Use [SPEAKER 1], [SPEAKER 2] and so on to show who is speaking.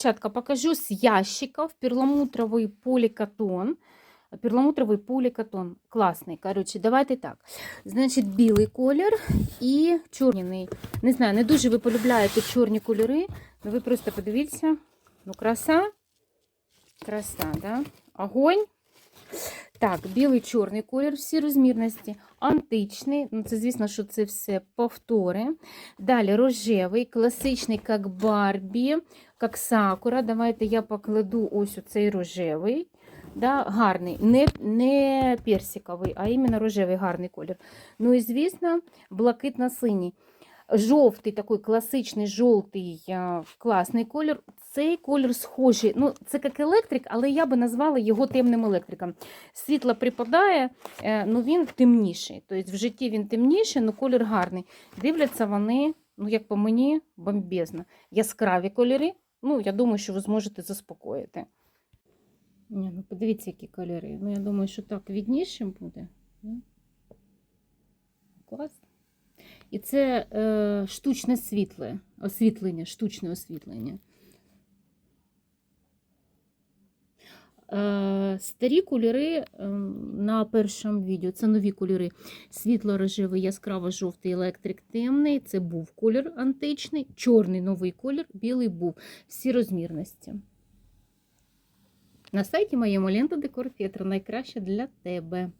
[SPEAKER 1] Дівчатка, покажу з ящиків перламутровий полікатон. Перламутровий полікатон. Класний. Коротше, давайте так. Значить, білий колір і чорний. Не знаю, не дуже ви полюбляєте чорні кольори. Ну ви просто подивіться. Ну, краса. Краса, да? Огонь. Так, білий чорний колір, всі розмірності, античний, ну це, звісно, що це все повтори. Далі рожевий, класичний, як Барбі, як Сакура. Давайте я покладу ось оцей рожевий. Да, гарний, не, не персиковий, а іменно рожевий гарний колір. Ну і, звісно, блакитно-синій. Жовтий, такий класичний жовтий, класний колір. Цей колір схожий. Ну, це як електрик, але я би назвала його темним електриком. Світло припадає, е, ну він темніший. Тобто в житті він темніший, але колір гарний. Дивляться вони, ну як по мені, бомбезно. Яскраві кольори. Ну, я думаю, що ви зможете заспокоїти. Ні, ну подивіться, які кольори. Ну, я думаю, що так віднішим буде. І це е, штучне світле, освітлення, штучне освітлення. Е, старі кольори е, на першому відео, це нові кольори. Світло-рожевий, яскраво-жовтий, електрик темний. Це був колір античний, чорний новий колір, білий був. Всі розмірності. На сайті моєму лента Декор Фетра найкраще для тебе.